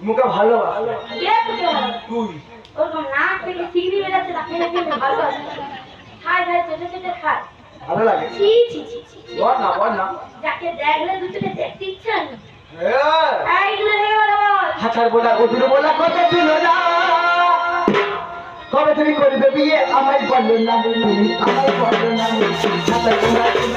মুখে ভালো তুই নাক থেকে সিগড়ি বেরাচ্ছে তাকে ভালো আছে খায় খায় চেটে চেটে খায় ভালো লাগে ছি ছি ছি। বল না বল না যাকে দেখলে দুটোকে দেখতে ইচ্ছা হ্যাঁ এই দূরে থেকে কথা বোলা হাজার বলা বলা কথা ছিল না? কবে তুমি করবে বিয়ে? আমায় বলল না তুমি আমায় বলল না হাতার বলা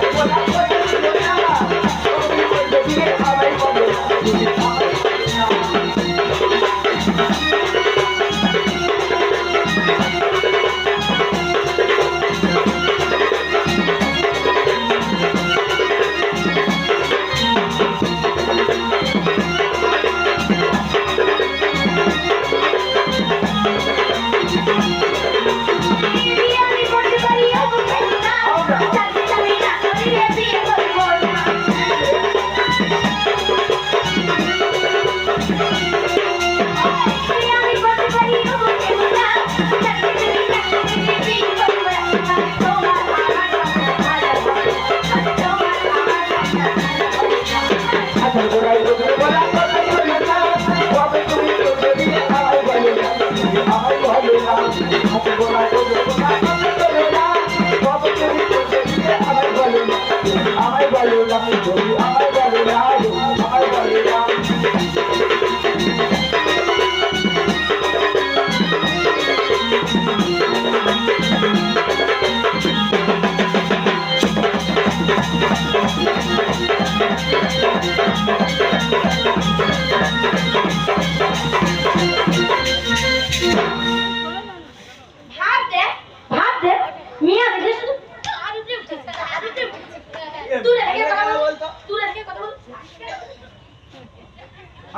বলল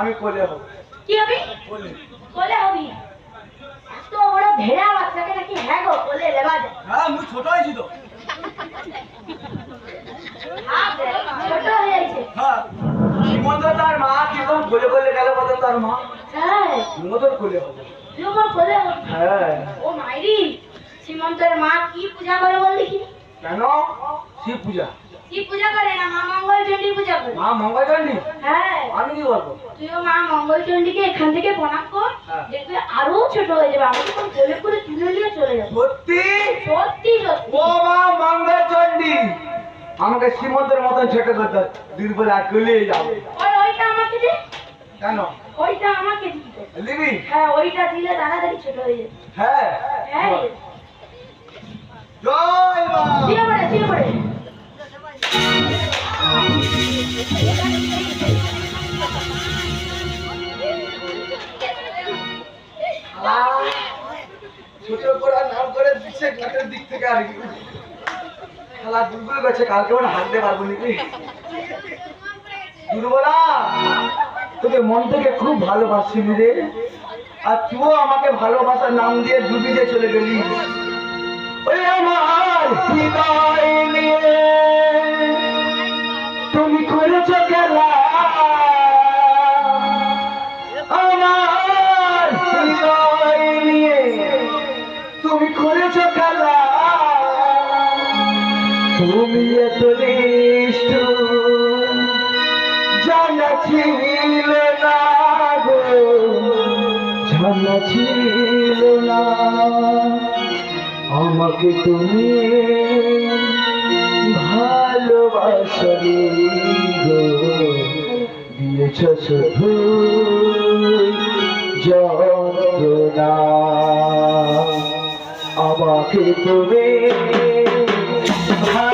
আমি কোলে হব। কি হবি? কোলে। কোলে হবি? এত বড় ভেড়া বাচ্চাকে নাকি হ্যাঁ গো কোলে লেবা দে। হ্যাঁ মুই ছোট হয়েছি তো। ছোট হয়ে হ্যাঁ শ্রীমন্ত তার মা কীরকম কোলে কোলে গেল বলো তার মা? হ্যাঁ। মতন কোলে হবে। তুই কোলে হবি। হ্যাঁ। ও মাইরি সীমন্তের মা কি পূজা করে বল দেখি কেন? শিব পূজা? কি পূজা করে না? মা মঙ্গল চণ্ডী পূজা করে। মা হ্যাঁ। আমি কি বলব? তুইও মা মঙ্গল চণ্ডীকে এখান থেকে প্রণাম কর হ্যাঁ। দেখবি আরও ছোট হয়ে যাবে। আমি তখন কোলে করে তুলে নিয়ে চলে যাব। সত্যি? সত্যি ও মা মঙ্গলচণ্ডী আমাকে শ্রীমন্তের মতন ছোট করতে দুর্বল আর কোলে যাবে ওই ওইটা আমাকে দে। কেন? ওইটা আমাকে দিতে লিবি হ্যাঁ ওইটা দিলে তাড়াতাড়ি ছোট হয়ে যাবে। হ্যাঁ। হ্যাঁ। জয় মা! দিয়ে পড়ে দিয়ে পড়ে। আর কি? খেলা দুর্বল কালকে মানে হাঁটতে পারব নাকি? দুর্বলা? তোকে মন থেকে খুব ভালোবাসি রে। আর তুইও আমাকে ভালোবাসার নাম দিয়ে ডুবি দিয়ে চলে গেলি। তুমি করেছ খেলা তুমি এত নিষ্ঠুর জানা না গো না। আমাকে তুমি ভালোবাসনি গো, দিয়েছ শুধু যন্ত্রণা আমাকে তুমি ভালোবাসনি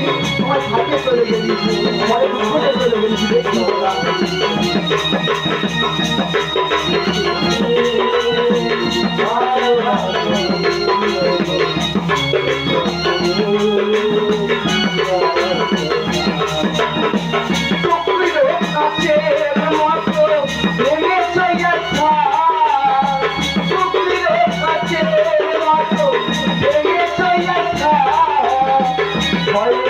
শুধু যন্ত্রণা চলে গেলি বলে বলছি দেখো আমার হৃদয়